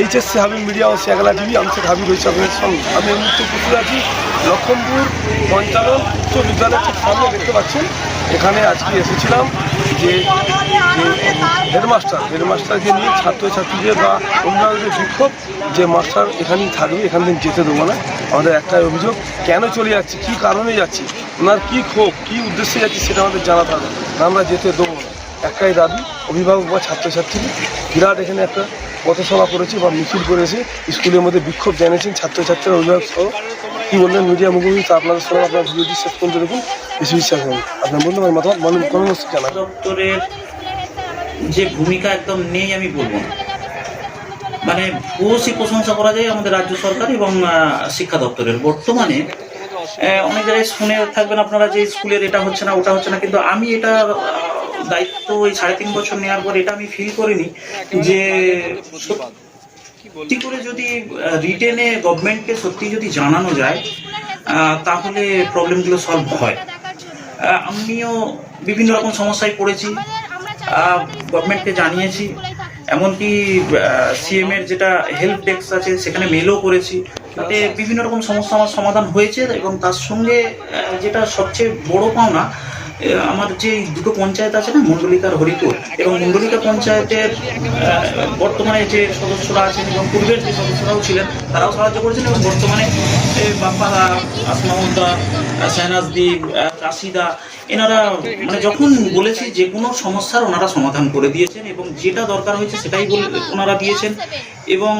HSC হাবি media ও শেখলা TV, আমি শেখ হাবিব রয়েছে আপনাদের সঙ্গে। আমি এই মুহূর্তে আছি লক্ষণপুর পঞ্চানন উচ্চ বিদ্যালয়ের ঠিক সামনে দেখতে পাচ্ছেন। এখানে আজকে এসেছিলাম যে যে হেডমাস্টার, হেডমাস্টারকে নিয়ে ছাত্রছাত্রীদের বা অন্যান্যদের বিক্ষোভ যে মাস্টার এখানেই থাকবে, এখান থেকে যেতে দেবো না। আমাদের একটাই অভিযোগ, কেন চলে যাচ্ছে, কী কারণে যাচ্ছি, ওনার কী ক্ষোভ, কী উদ্দেশ্যে যাচ্ছি সেটা আমাদের জানাতে হবে আমরা যেতে দেবো না। একটাই দাবি, অভিভাবক বা ছাত্রছাত্রী, বিরাট এখানে একটা পথসভা করেছে বা মিছিল করেছে, স্কুলের মধ্যে বিক্ষোভ জানিয়েছেন ছাত্রছাত্রীরা অভিভাবক সহ কী বললেন মিডিয়া মুখোমুখি তা আপনাদের সঙ্গে আপনার ভিডিওটি শেষ পর্যন্ত দেখুন। বেশি বিশ্বাস করুন আপনার বন্ধু আমার মতামত মনে কর্মসূচি জানান। দপ্তরের যে ভূমিকা একদম নেই আমি বলব মানে ভূয়সী প্রশংসা করা যায় আমাদের রাজ্য সরকার এবং শিক্ষা দপ্তরের। বর্তমানে অনেক জায়গায় শুনে থাকবেন আপনারা যে স্কুলের এটা হচ্ছে না, ওটা হচ্ছে না, কিন্তু আমি এটা দায়িত্ব ওই সাড়ে তিন বছর নেওয়ার পর এটা আমি ফিল করিনি যে সত্যি করে যদি রিটেনে গভর্নমেন্টকে সত্যি যদি জানানো যায় তাহলে প্রবলেমগুলো সলভ হয়। আমিও বিভিন্ন রকম সমস্যায় পড়েছি। গভর্নমেন্টকে জানিয়েছি। এমনকি সিএম এর যেটা হেল্প ডেস্ক আছে সেখানে মেলও করেছি। তাতে বিভিন্ন রকম সমস্যা আমার সমাধান হয়েছে এবং তার সঙ্গে যেটা সবচেয়ে বড় পাওনা আমার যে দুটো পঞ্চায়েত আছে না মন্ডলিকা আর হরিপুর, এবং মন্ডলিকা পঞ্চায়েতের বর্তমানে যে সদস্যরা আছেন এবং পূর্বের যে সদস্যরাও ছিলেন, তারাও সাহায্য করেছেন এবং বর্তমানে বাপ্পাদা আসমাউদ্দা শাহনাজদি রাশিদা, এনারা মানে যখন বলেছি যে কোনো সমস্যার ওনারা সমাধান করে দিয়েছেন এবং যেটা দরকার হয়েছে সেটাই বলে, ওনারা দিয়েছেন। এবং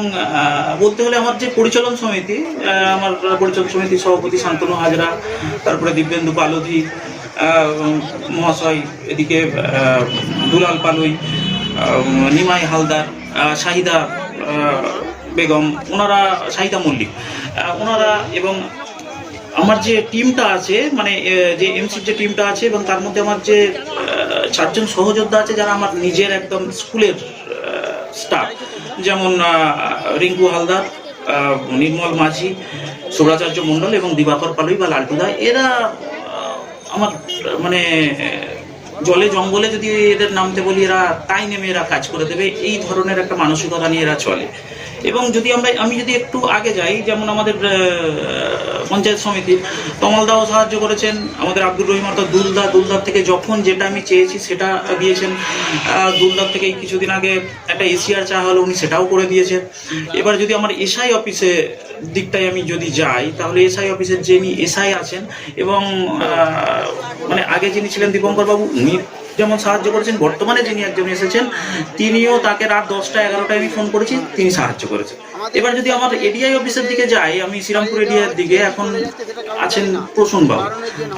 বলতে হলে আমার যে পরিচালন সমিতি আমার পরিচালন সমিতির সভাপতি শান্তনু হাজরা, তারপরে দিব্যেন্দু পালোধি মহাশয় এদিকে দুলাল পালুই নিমাই হালদার শাহিদা বেগম, ওনারা শাহিদা মল্লিক। ওনারা এবং আমার যে টিমটা আছে মানে যে এমসির যে টিমটা আছে এবং তার মধ্যে আমার যে চারজন সহযোদ্ধা আছে যারা আমার নিজের একদম স্কুলের স্টাফ যেমন রিঙ্কু হালদার নির্মল মাঝি সুরাচার্য মণ্ডল এবং দিবাকর পালুই বা লালটুদা এরা আমার মানে জলে জঙ্গলে যদি এদের নামতে বলি, এরা তাই নেমে এরা কাজ করে দেবে, এই ধরনের একটা মানসিকতা নিয়ে এরা চলে। এবং যদি আমরা, আমি যদি একটু আগে যাই, যেমন আমাদের পঞ্চায়েত সমিতির তমালদাও সাহায্য করেছেন আমাদের আব্দুর রহিম অর্থাৎ দুলদা দুলদার থেকে যখন যেটা আমি চেয়েছি সেটা দিয়েছেন। দুলদার থেকে কিছুদিন আগে একটা এশিয়ার চা হলো, উনি সেটাও করে দিয়েছেন। এবার যদি আমার এসআই অফিসে দিকটায় আমি যদি যাই, তাহলে এসআই অফিসের যিনি এসআই আছেন এবং মানে আগে যিনি ছিলেন দীপঙ্কর বাবু, উনি যেমন সাহায্য করেছেন, বর্তমানে যিনি একজন এসেছেন, তিনিও তাকে রাত দশটা এগারোটায় আমি ফোন করেছি, তিনি সাহায্য করেছেন। এবার যদি আমার এডিআই অফিসের দিকে যাই আমি শ্রীরামপুর এডিআর দিকে এখন আছেন প্রসূন বাবু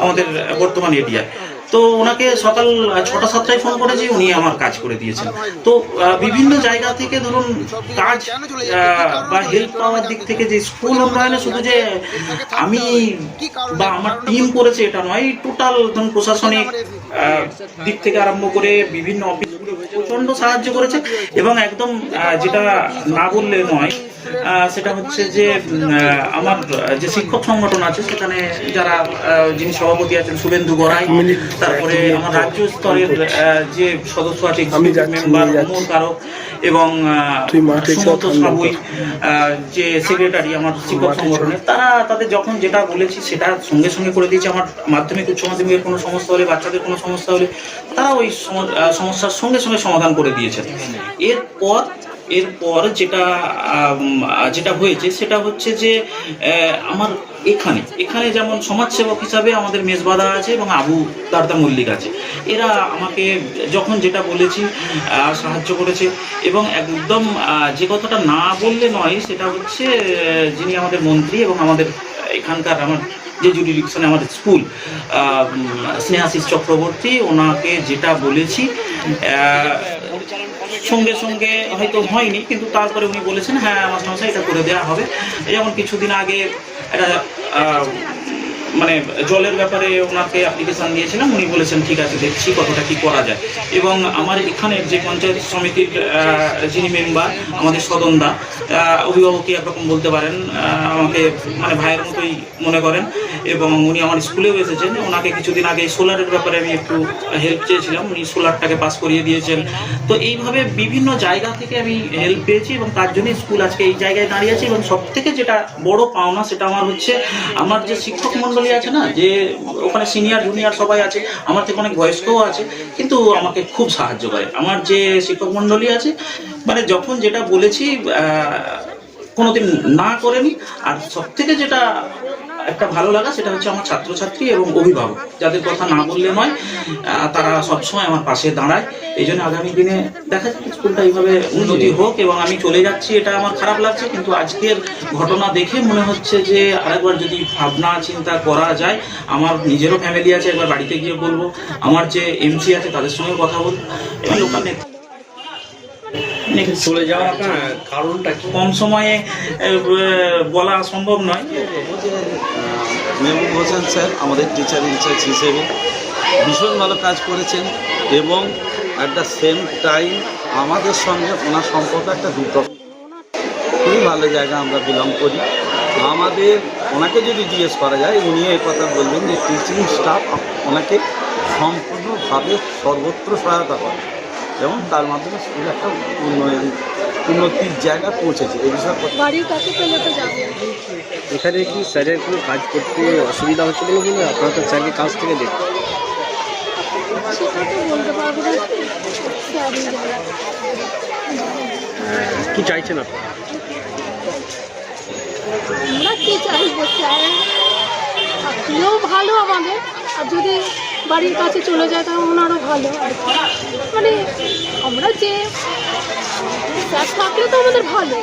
আমাদের বর্তমান এডিআই তো ওনাকে সকাল ছটা সাতটায় ফোন করেছি উনি আমার কাজ করে দিয়েছেন। তো বিভিন্ন জায়গা থেকে ধরুন কাজ বা হেল্প পাওয়ার দিক থেকে যে স্কুল উন্নয়নে শুধু যে আমি বা আমার টিম করেছে এটা নয় টোটাল ধরুন প্রশাসনিক দিক থেকে আরম্ভ করে বিভিন্ন অফিসগুলো প্রচণ্ড সাহায্য করেছে এবং একদম যেটা না বললে নয় সেটা হচ্ছে যে আমার যে শিক্ষক সংগঠন আছে সেখানে যারা যিনি সভাপতি আছেন শুভেন্দু গড়াই তারপরে আমার রাজ্য স্তরের যে সদস্য আছে মেম্বার অমর কারক এবং সাবুই যে সেক্রেটারি আমার শিক্ষক সংগঠনের তারা তাদের যখন যেটা বলেছি সেটা সঙ্গে সঙ্গে করে দিয়েছে। আমার মাধ্যমিক উচ্চ মাধ্যমিকের কোনো সমস্যা হলে বাচ্চাদের কোনো সমস্যা হলে তারা ওই সমস্যার সঙ্গে সঙ্গে সমাধান করে দিয়েছেন। এরপর এরপর যেটা যেটা হয়েছে সেটা হচ্ছে যে আমার এখানে এখানে যেমন সমাজসেবক হিসাবে আমাদের মেজবাদা আছে এবং আবু দারদা মল্লিক আছে। এরা আমাকে যখন যেটা বলেছি সাহায্য করেছে এবং একদম যে কথাটা না বললে নয় সেটা হচ্ছে যিনি আমাদের মন্ত্রী এবং আমাদের এখানকার আমার যে জুডিডিকশনে আমাদের স্কুল স্নেহাশিস চক্রবর্তী, ওনাকে যেটা বলেছি সঙ্গে সঙ্গে হয়তো হয়নি, কিন্তু তারপরে উনি বলেছেন হ্যাঁ মাস্টারমশাই, এটা করে দেওয়া হবে। যেমন কিছুদিন আগে একটা মানে জলের ব্যাপারে ওনাকে অ্যাপ্লিকেশন দিয়েছিলাম, উনি বলেছেন, ঠিক আছে, দেখছি কতটা কি করা যায়। এবং আমার এখানের যে পঞ্চায়েত সমিতির যিনি মেম্বার আমাদের সদনদা অভিভাবকই একরকম বলতে পারেন আমাকে মানে ভাইয়ের মতোই মনে করেন এবং উনি আমার স্কুলেও এসেছেন। ওনাকে কিছুদিন আগে সোলারের ব্যাপারে আমি একটু হেল্প চেয়েছিলাম, উনি সোলারটাকে পাস করিয়ে দিয়েছেন। তো এইভাবে বিভিন্ন জায়গা থেকে আমি হেল্প পেয়েছি এবং তার জন্য স্কুল আজকে এই জায়গায় দাঁড়িয়ে আছে এবং সব থেকে যেটা বড় পাওনা সেটা আমার হচ্ছে, আমার যে শিক্ষক মণ্ডলী আছে না, যে ওখানে সিনিয়র জুনিয়র সবাই আছে, আমার থেকে অনেক বয়স্কও আছে, কিন্তু আমাকে খুব সাহায্য করে। আমার যে শিক্ষক মণ্ডলী আছে মানে যখন যেটা বলেছি কোনোদিন না করেনি, আর সব থেকে যেটা একটা ভালো লাগা, সেটা হচ্ছে আমার ছাত্রছাত্রী এবং অভিভাবক, যাদের কথা না বললে নয় তারা সবসময় আমার পাশে দাঁড়ায়। এই জন্য আগামী দিনে দেখা যাচ্ছে স্কুলটা এইভাবে উন্নতি হোক এবং আমি চলে যাচ্ছি, এটা আমার খারাপ লাগছে, কিন্তু আজকের ঘটনা দেখে মনে হচ্ছে যে আরেকবার যদি ভাবনা, চিন্তা করা যায়, আমার নিজেরও ফ্যামিলি আছে, একবার বাড়িতে গিয়ে বলব। আমার যে এমসি আছে, তাদের সঙ্গে কথা বলব। এবং লোকাল নেতা চলে যাওয়ার আপনার কারণটা কম সময়ে বলা সম্ভব নয়। মেহবুব হোসেন স্যার আমাদের টিচার ইনচার্জ হিসেবে ভীষণ ভালো কাজ করেছেন এবং অ্যাট দ্য সেম টাইম আমাদের সঙ্গে ওনার সম্পর্ক একটা দুটো খুবই ভালো জায়গা আমরা বিলং করি। আমাদের ওনাকে যদি জিজ্ঞেস করা যায় উনি এই কথা বলবেন যে টিচিং স্টাফ ওনাকে সম্পূর্ণভাবে সর্বত্র সহায়তা করে। এবং তার মাধ্যমে স্কুল একটা উন্নয়ন উন্নতির জায়গায় পৌঁছেছে। এই বিষয়ে কথা বাড়ির কাছে পেলে তো যাবে? এখানে কি স্যারের কোনো কাজ করতে অসুবিধা হচ্ছে বলে মনে হয়? আপনারা তো স্যারকে কাজ থেকে দেখতে সেটা তো না। স্যারই কি চাইছেন আপনি? আমরা কি চাইব স্যার? ভালো আমাদের। আর যদি বাড়ির কাছে চলে যায় তাহলে ওনারও ভালো আর কি। মানে আমরা যে থাকলে তো আমাদের ভালো